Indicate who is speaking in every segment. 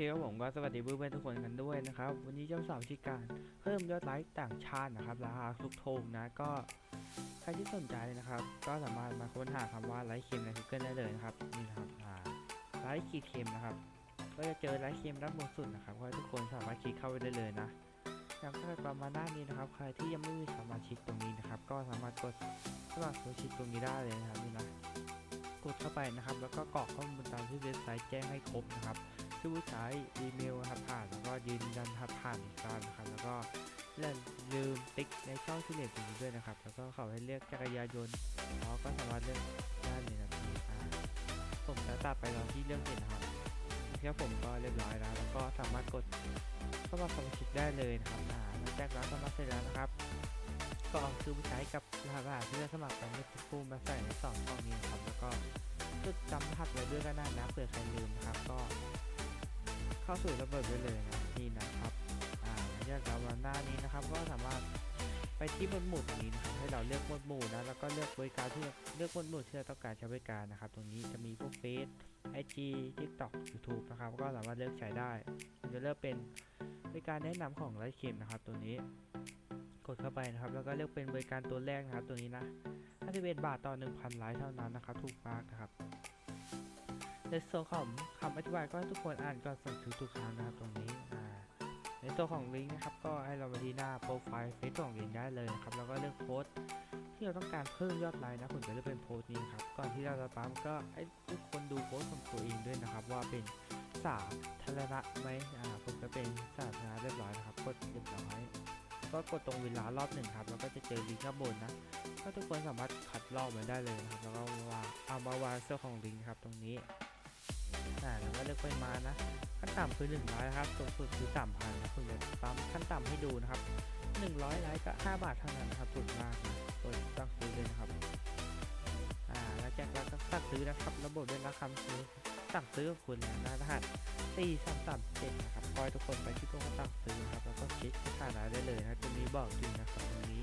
Speaker 1: ครับผมก็สวัสดีเพื่อนๆทุกคนกันด้วยนะครับ วันนี้เจ้าสาวชิการเพิ่มยอดไลค์ต่างชาตินะครับราคาทุกโทงนะก็ใครที่สนใจนะครับ ก็สามารถมาค้นหาคำว่าไลค์เค็มใน Google ได้เลยนะครับนี่นะครับไลค์ขีดเค็มนะครับ ก็จะเจอไลค์เค็มด้านบนสุดนะครับก็ให้ทุกคนสามารถคลิกเข้าไปได้เลยนะแล้วก็ประมาณด้านี้นะครับ ใครที่ยังไม่มีสมาชิกตรงนี้นะครับ ก็สามารถกดสมัครสมาชิกตรงนี้ได้เลยนะครับนี่นะกดเข้าไปนะครับ แล้วก็กรอกข้อมูลตามที่เว็บไซต์แจ้งให้ครบนะครับ ผู้ใช้อีเมลครับผ่าน แล้วก็ยืนยันครับผ่านอีกครั้งนะครับแล้วก็อย่าลืมติ๊กในช่องที่เหลือตรงนี้ด้วยนะครับ แล้วก็เขาให้เลือกจักรยานยนต์เราก็สามารถเลือกได้เลยนะครับผมจะตัดไปตอนที่เรื่องเสร็จนครับแค่ผมก็เรียบร้อยแล้ว แล้วก็สามารถกดเข้ามาสมาชิกได้เลยนะครับอ่าหลังจากเราสมัครเสร็จแล้วนะครับก็เอาชื่อผู้ใช้กับรหัสรหัสที่ได้สมัครไปเมื่อสักครู่มาใส่ในสองช่องนี้ครับแล้วก็จดจำรหัสไว้ด้วยก็ได้นะเผื่อใครลืมนะครับก็ เข้าสู่ระเบิดไว้เลยนะนี่นะครับอ่าหลังจากเรามหน้านี้นะครับ ก็สามารถไปที่หมวดหมู่ตรงนี้นะครับให้เราเลือกหมวดหมู่นะแล้วก็เลือกบริการที่เลือกหมวดหมู่ที่เราต้องการใช้บริการนะครับ ตรงนี้จะมีพวกเฟซไอจีทิกตอกยูทูบนะครับก็สามารถเลือกใช้ได้มันจะเลือกเป็นบริการแนะนำของไลฟ์เคมนะครับตัวนี้กดเข้าไปนะครับ แล้วก็เลือกเป็นบริการตัวแรกนะครับ ตัวนี้นะ51บาทต่อ 1,000ไลค์เท่านั้นนะครับ ถูกมากนะครับ ในส่วนของคำอธิบายก็ให้ทุกคนอ่านก่อนส่งซื้อทุกครั้งนะครับตรงนี้อ่าในส่วของลิงก์นะครับก็ให้เรามาที่หน้าโปรไฟล์เฟซของลิงก์ได้เลยนะครับแล้วก็เลือกโพสต์ที่เราต้องการเพิ่มยอดไลค์นะผมจะเลือกเป็นโพสต์นี้ครับก่อนที่เราจะปั๊มก็ให้ทุกคนดูโพสต์ของตัวเองด้วยนะครับ ว่าเป็นสาธารณะไหมอ่าผมจะเป็นสาธารณะเรียบร้อยนะครับกดเรียบร้อยก็กดตรงเวลารอบหนึ่งครับแล้วก็จะเจอลิงก์ข้างบนนะก็ทุกคนสามารถคัดลอกมันได้เลยนะครับแล้วก็ว่าเอามาวางเสื้อของลิงก์ครับตรงนี้ อ่าแล้วก็เลือกไปมานะ ขั้นต่ำคือ100นะครับสูงสุดคือ3,000นะคุณจะปั๊มขั้นต่ำให้ดูนะครับ 100ไลค์ก็5บาทเท่านั้นนะครับถูกมากนะกดสั่งซื้อเลยนะครับอ่าแล้วจากนั้นก็สั่งซื้อนะครับ ระบบด้วยนะคำซื้อสั่งซื้อของคุณนะรหัส4 3 3 7นะครับคอยทุกคนไปที่ตู้สั่งซื้อนะครับแล้วก็เช็คสถานะได้เลยนะตรงนี้บอกจริงนะครับตรงนี้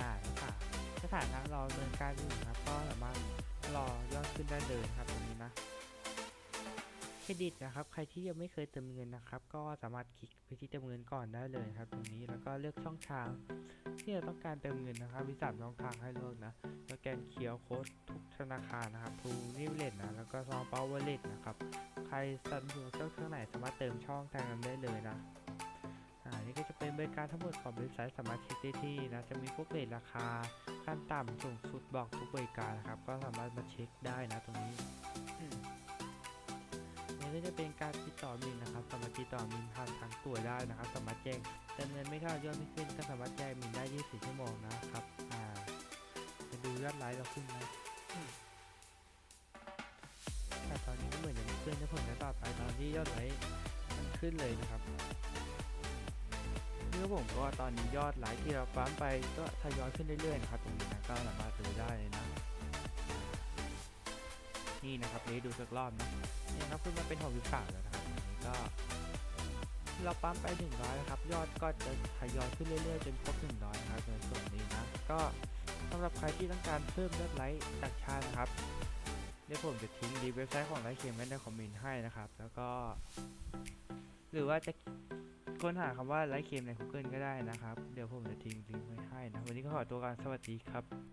Speaker 1: อ่าแล้วค่ะสถานะรอเนินการอยู่นะครับก็สามารถรอยอดขึ้นได้เลยครับ รงนี้นะเครดิตนะครับ ใครที่ยังไม่เคยเติมเงินนะครับ ก็สามารถคลิกไปที่เติมเงินก่อนได้เลยครับ ตรงนี้แล้วก็เลือกช่องทางที่เราต้องการเติมเงินนะครับมีสามช่องทางให้เลือกนะสแกนเคียร์โค้ดทุกธนาคารนะครับทูนิวเลตนะแล้วก็ซองเปาเวเลตนะครับใครสนับสนุนเครื่องไหนสามารถเติมช่องทางนั้นได้เลยนะอ่านี่ก็จะเป็นบริการทั้งหมดของเว็บไซต์สามารถเช็คได้ที่นะจะมีพวกเรทราคาขั้นต่ำสูงสุดบอกทุกบริการนะครับ ก็สามารถมาเช็คได้นะตรงนี้ นี่ก็จะเป็นการติดต่อมินนะครับ สามารถติดต่อมินผ่านทางตัวได้นะครับ สามารถแจ้งเติมเงินไม่เข้ายอดไม่ขึ้นก็สามารถแจ้งมินได้ 24 ชั่วโมงนะครับ อ่าไปดูยอดไลค์เราขึ้นไหมแต่ตอนนี้ก็เหมือนจะไม่ขึ้นนะผมจะต่อไปตอนที่ยอดไลค์มันขึ้นเลยนะครับนี่ผมก็ตอนนี้ยอดไลค์ที่เราปั๊มไปก็ทยอยขึ้นเรื่อยๆนะครับตรงนี้นะก็สามารถดูได้เลยนะนี่นะครับนี้ดูสักรอบนะ ครับขึ้นมาเป็น63แล้วนะครับอันนี้ก็เราปั๊มไป 100นะครับ ยอดก็จะทยอยขึ้นเรื่อยๆ จนครบ 100นะครับในส่วนนี้นะ ก็สำหรับใครที่ต้องการเพิ่มยอดไลค์ต่างชาตินะครับเดี๋ยวผมจะทิ้งดีเว็บไซต์ของไลค์เคมไว้ในคอมเมนต์ให้นะครับ แล้วก็ หรือว่าจะค้นหาคำว่าไลค์เคมใน Google ก็ได้นะครับ เดี๋ยวผมจะทิ้งลิงก์ไว้ให้นะ วันนี้ก็ขอตัวกันสวัสดีครับ